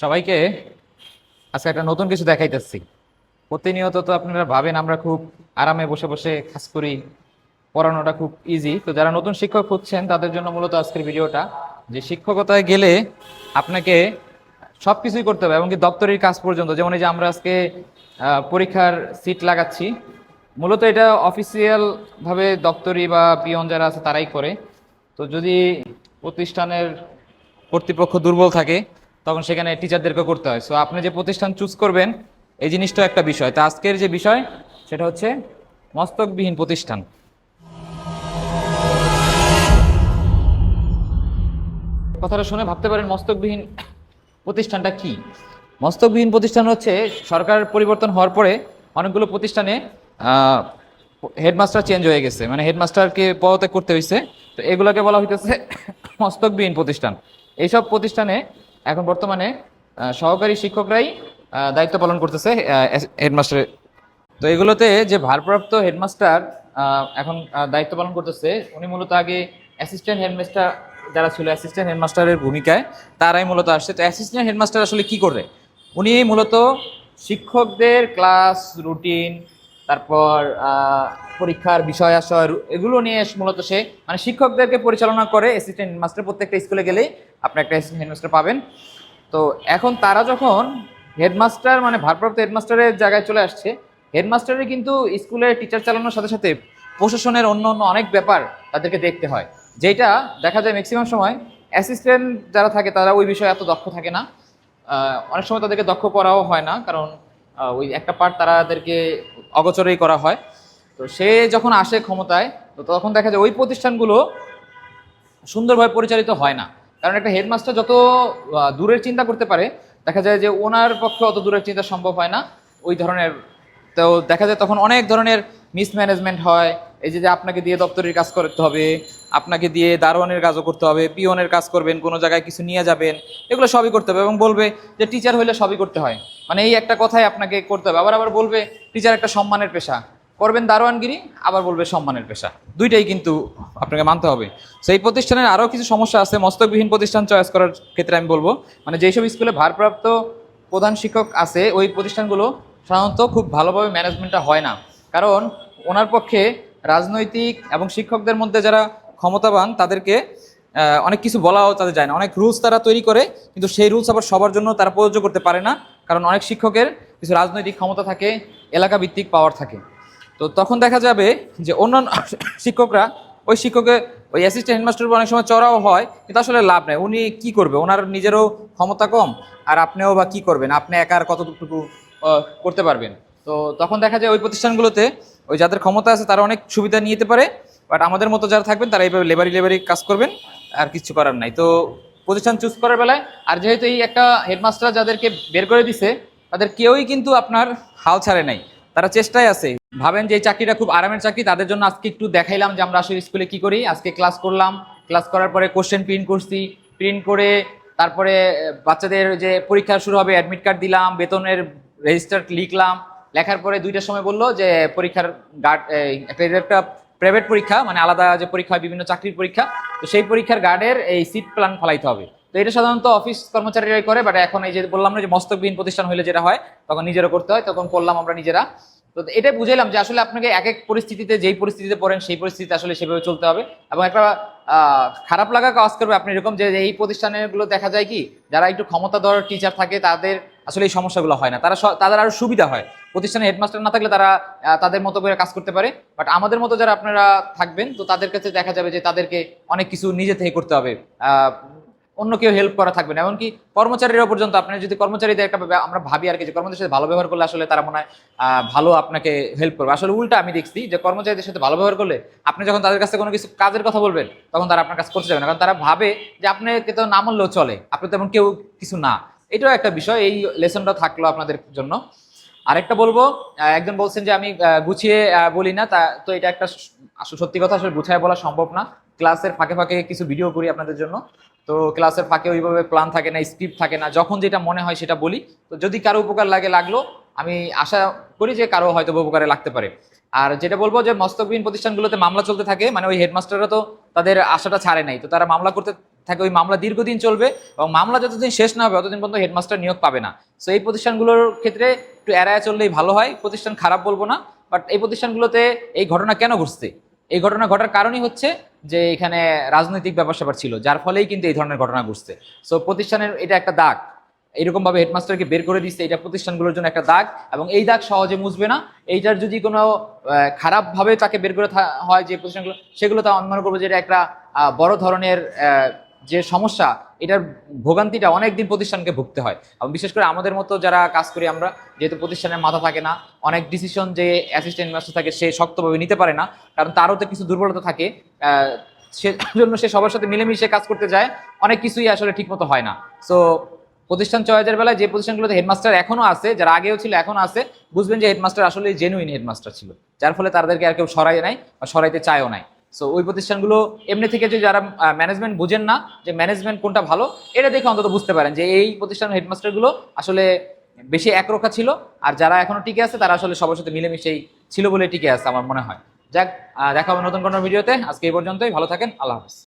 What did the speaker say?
সবাইকে আজকে একটা নতুন কিছু দেখাইতেছি। প্রতিনিয়ত তো আপনারা ভাবেন, আমরা খুব আরামে বসে বসে কাজ করি, পড়ানোটা খুব ইজি তো যারা নতুন শিক্ষক খুঁজছেন তাদের জন্য মূলত আজকের ভিডিওটা। যে শিক্ষকতায় গেলে আপনাকে সব কিছুই করতে হবে, এমনকি দপ্তরের কাজ পর্যন্ত। যেমন এই যে আমরা আজকে পরীক্ষার সিট লাগাচ্ছি, মূলত এটা অফিসিয়াল ভাবে দপ্তরি বা পিয়ন যারা আছে, তারাই করে। তো যদি প্রতিষ্ঠানের কর্তৃপক্ষ দুর্বল থাকে তখন সেখানে টিচারদেরকে করতে হয়। সো আপনি যে প্রতিষ্ঠান চুজ করবেন, এই জিনিসটাও একটা বিষয়। তা আজকের যে বিষয়, সেটা হচ্ছে মস্তকবিহীন প্রতিষ্ঠান। কথাটা শুনে ভাবতে পারেন মস্তকবিহীন প্রতিষ্ঠানটা কি? মস্তকবিহীন প্রতিষ্ঠান হচ্ছে সরকার পরিবর্তন হওয়ার পরে অনেকগুলো প্রতিষ্ঠানে হেডমাস্টার চেঞ্জ হয়ে গেছে। মানে হেডমাস্টারকে পদত্যাগ করতে হয়েছে তো এগুলোকে বলা হইতেছে মস্তকবিহীন প্রতিষ্ঠান। এইসব প্রতিষ্ঠানে এখন বর্তমানে সহকারী শিক্ষকরাই দায়িত্ব পালন করতেছে হেডমাস্টারের। তো এগুলোতে যে ভারপ্রাপ্ত হেডমাস্টার এখন দায়িত্ব পালন করতেছে, উনি মূলত আগে অ্যাসিস্ট্যান্ট হেডমাস্টার যারা ছিল অ্যাসিস্ট্যান্ট হেডমাস্টারের ভূমিকায়, তারাই মূলত আসছে। তো অ্যাসিস্ট্যান্ট হেডমাস্টার আসলে কি করে? উনি মূলত শিক্ষকদের ক্লাস রুটিন তারপর পরীক্ষার বিষয় আশয় এগুলো নিয়ে মূলত সে মানে শিক্ষকদেরকে পরিচালনা করে অ্যাসিস্ট্যান্ট হেডমাস্টার প্রত্যেকটা স্কুলে গেলেই। আপনি একটা হেডমাস্টার পাবেন। তো এখন তারা যখন হেডমাস্টার মানে ভারপ্রাপ্ত হেডমাস্টারের জায়গায় চলে আসছে হেডমাস্টারের কিন্তু স্কুলে টিচার চালানোর সাথে সাথে প্রশাসনের অন্য অন্য অনেক ব্যাপার তাদেরকে দেখতে হয়। যেটা দেখা যায় ম্যাক্সিমাম সময় অ্যাসিস্ট্যান্ট যারা থাকে তারা ওই বিষয়ে এত দক্ষ থাকে না। অনেক সময় তাদেরকে দক্ষ করাও হয় না, কারণ ওই একটা পার্ট তাদেরকে অগোচরেই করা হয়। তো সে যখন আসে ক্ষমতায়, তো তখন দেখা যায় ওই প্রতিষ্ঠানগুলো সুন্দরভাবে পরিচালিত হয় না। কারণ একটা হেডমাস্টার যত দূরের চিন্তা করতে পারে, দেখা যায় যে ওনার পক্ষে অত দূরের চিন্তা সম্ভব হয় না। ওই ধরনের, তো দেখা যায় তখন অনেক ধরনের মিসম্যানেজমেন্ট হয়। এই যে আপনাকে দিয়ে দপ্তরের কাজ করতে হবে, আপনাকে দিয়ে দারোয়ানের কাজও করতে হবে পিওনের কাজ করবেন, কোনো জায়গায় কিছু নিয়ে যাবেন, এগুলো সবই করতে হবে এবং বলবে যে টিচার হইলে সবই করতে হয়। মানে এই একটা কথাই আপনাকে করতে হবে। আবার আবার বলবে টিচার একটা সম্মানের পেশা। করবেন দারোয়ানগিরি, আবার বলবে সম্মানের পেশা। দুইটাই কিন্তু আপনাকে মানতে হবে। সেই প্রতিষ্ঠানের আরও কিছু সমস্যা আছে, মস্তকবিহীন প্রতিষ্ঠান চয়েস করার ক্ষেত্রে আমি বলব। মানে যেসব স্কুলে ভারপ্রাপ্ত প্রধান শিক্ষক আছে, ওই প্রতিষ্ঠানগুলো সাধারণত খুব ভালোভাবে ম্যানেজমেন্টটা হয় না। কারণ ওনার পক্ষে রাজনৈতিক এবং শিক্ষকদের মধ্যে যারা ক্ষমতাবান, তাদেরকে অনেক কিছু বলাও তাদের যায় না। অনেক রুলস তারা তৈরি করে, কিন্তু সেই রুলস আবার সবার জন্য তারা প্রযোজ্য করতে পারে না। কারণ অনেক শিক্ষকের কিছু রাজনৈতিক ক্ষমতা থাকে এলাকা ভিত্তিক পাওয়ার থাকে। তো তখন দেখা যাবে যে অন্যান্য শিক্ষকরা, ওই শিক্ষকের ওই অ্যাসিস্ট্যান্ট হেডমাস্টার অনেক সময় চড়াও হয়, কিন্তু আসলে লাভ নেই। উনি কি করবে? ওনার নিজেরও ক্ষমতা কম, আর আপনিও বা কি করবেন? আপনি একা আর কতটুকু করতে পারবেন? তো তখন দেখা যায় ওই প্রতিষ্ঠানগুলোতে ওই যাদের ক্ষমতা আছে, তারা অনেক সুবিধা নিতে পারে, বাট আমাদের মতো যারা থাকবেন, তারা এইভাবে লেবারি লেবারি কাজ করবেন, আর কিছু করার নাই। তো প্রতিষ্ঠান চুজ করার বেলায়, আর যেহেতু এই একটা হেডমাস্টার যাদেরকে বের করে দিছে, তাদের কেউই কিন্তু আপনার হাল ছাড়ে নাই। তারা চেষ্টায় আছে ভাবেন যে চাকরিটা খুব আরামের চাকরি, তাদের জন্য আজকে একটু দেখাইলাম যে আমরা আসলে স্কুলে কি করি। আজকে ক্লাস করলাম ক্লাস করার পরে কোশ্চেন প্রিন্ট করছি। প্রিন্ট করে তারপরে বাচ্চাদের যে পরীক্ষা শুরু হবে অ্যাডমিট কার্ড দিলাম, বেতনের রেজিস্টার লিখলাম। লেখার পরে দুইটার সময় বলল যে পরীক্ষার গার্ড একটা প্রাইভেট পরীক্ষা মানে আলাদা যে পরীক্ষা হয়, বিভিন্ন চাকরির পরীক্ষা। তো সেই পরীক্ষার গার্ডের এই সিট প্ল্যান ফলাইতে হবে। তো এটা সাধারণত অফিস কর্মচারীরাই করে বাট এখন এই যে বললাম না যে মস্তকবিহীন প্রতিষ্ঠান হলে যেটা হয়, তখন নিজেরও করতে হয়, তখন করলাম আমরা নিজেরা। তো এটা বুঝাইলাম যে আসলে আপনাকে এক এক পরিস্থিতিতে, যেই পরিস্থিতিতে পড়েন, সেই পরিস্থিতিতে আসলে সেভাবে চলতে হবে। এবং একটা খারাপ লাগা কাজ করবে আপনি এরকম যে এই প্রতিষ্ঠানগুলো দেখা যায় কি, যারা একটু ক্ষমতাধর টিচার থাকে, তাদের আসলে এই সমস্যাগুলো হয় না। তারা তাদের আরও সুবিধা হয়। প্রতিষ্ঠানে হেডমাস্টার না থাকলে তারা তাদের মতো করে কাজ করতে পারে। বাট আমাদের মতো যারা আপনারা থাকবেন, তো তাদের কাছে দেখা যাবে যে তাদেরকে অনেক কিছু নিজে থেকে করতে হবে। অন্য কেউ হেল্প করা থাকবে না। এমনকি কর্মচারীরা পর্যন্ত আপনি যদি কর্মচারীদের একটা আমরা ভাবি আর কি যে কর্মচারীদের সাথে ভালো ব্যবহার করলে আসলে তারা মনে হয় ভালো আপনাকে হেল্প করবে। আসলে উল্টা আমি দেখছি যে কর্মচারীদের সাথে ভালো ব্যবহার করলে আপনি যখন তাদের কাছে কোনো কিছু কাজের কথা বলবেন, তখন তারা আপনার কাজ করতে যাবে না। কারণ তারা ভাবে যে আপনাকে তো না মানলেও চলে, আপনি তেমন কেউ কিছু না। এটাও একটা বিষয়, এই লেসনটা থাকল আপনাদের জন্য। আরেকটা বলব একজন বলছেন যে আমি গুছিয়ে বলি না, তা তো এটা একটা সত্যি কথা, আসলে গুছায় বলা সম্ভব না। ক্লাসের ফাঁকে ফাঁকে কিছু ভিডিও করি আপনাদের জন্য। তো ক্লাসের ফাঁকে ওইভাবে প্ল্যান থাকে না স্ক্রিপ্ট থাকে না, যখন যেটা মনে হয় সেটা বলি। তো যদি কারও উপকার লাগে, লাগল, আমি আশা করি যে কারও হয়তো উপকারে লাগতে পারে। আর যেটা বলব যে মস্তকবিহীন প্রতিষ্ঠানগুলোতে মামলা চলতে থাকে মানে ওই হেডমাস্টাররা তো তাদের আশাটা ছাড়ে নাই। তো তারা মামলা করতে থাকে ওই মামলা দীর্ঘদিন চলবে এবং মামলা যতদিন শেষ না হবে ততদিন পর্যন্ত হেডমাস্টার নিয়োগ পাবে না। সো এই প্রতিষ্ঠানগুলোর ক্ষেত্রে একটু এড়ায় চললেই ভালো হয়। প্রতিষ্ঠান খারাপ বলব না বাট এই প্রতিষ্ঠানগুলোতে এই ঘটনা কেন ঘটছে? এই ঘটনা ঘটার কারণই হচ্ছে যে এখানে রাজনৈতিক ব্যাপার স্যাপার ছিল, যার ফলেই কিন্তু এই ধরনের ঘটনা ঘটছে। সো প্রতিষ্ঠানের এটা একটা দাগ। এরকম ভাবে হেডমাস্টারকে বের করে দিচ্ছে, এটা প্রতিষ্ঠানগুলোর জন্য একটা দাগ এবং এই দাগ সহজে মুছবে না। এইটার যদি কোনো খারাপভাবে তাকে বের করে হয় যে প্রতিষ্ঠানগুলো, সেগুলো তো আমি মনে করব যে এটা একটা বড় ধরনের যে সমস্যা এটার ভোগান্তিটা অনেকদিন প্রতিষ্ঠানকে ভুগতে হয়। এবং বিশেষ করে আমাদের মতো যারা কাজ করি আমরা যেহেতু প্রতিষ্ঠানের মাথা থাকে না অনেক ডিসিশন যে অ্যাসিস্ট্যান্ট মাস্টার থাকে সে শক্তভাবে নিতে পারে না কারণ তারও তো কিছু দুর্বলতা থাকে। আহ, সেজন্য সে সবার সাথে মিলেমিশে কাজ করতে যায় অনেক কিছুই আসলে ঠিকমতো হয় না। সো প্রতিষ্ঠান চয়েসের বেলায় যে প্রতিষ্ঠানগুলোতে হেডমাস্টার এখনও আছে যারা আগেও ছিল এখনও আছে বুঝবেন যে হেডমাস্টার আসলে জেনুইন হেডমাস্টার ছিল। যার ফলে তাদেরকে আর কেউ সরাই নাই বা সরাইতে চায়ও নাই। সো ওই প্রতিষ্ঠানগুলো এমনি থেকে যে যারা ম্যানেজমেন্ট বোঝেন না যে ম্যানেজমেন্ট কোনটা ভালো, এটা দেখে অন্তত বুঝতে পারেন যে এই প্রতিষ্ঠানের হেডমাস্টারগুলো আসলে বেশি একরোখা ছিল আর যারা এখনও টিকে আছে, তারা আসলে সবার সাথে মিলেমিশেই ছিল বলে টিকে আছে আমার মনে হয়। যাক দেখা হবে নতুন কোনো ভিডিওতে। আজকে এই পর্যন্তই। ভালো থাকেন। আল্লাহ হাফিজ।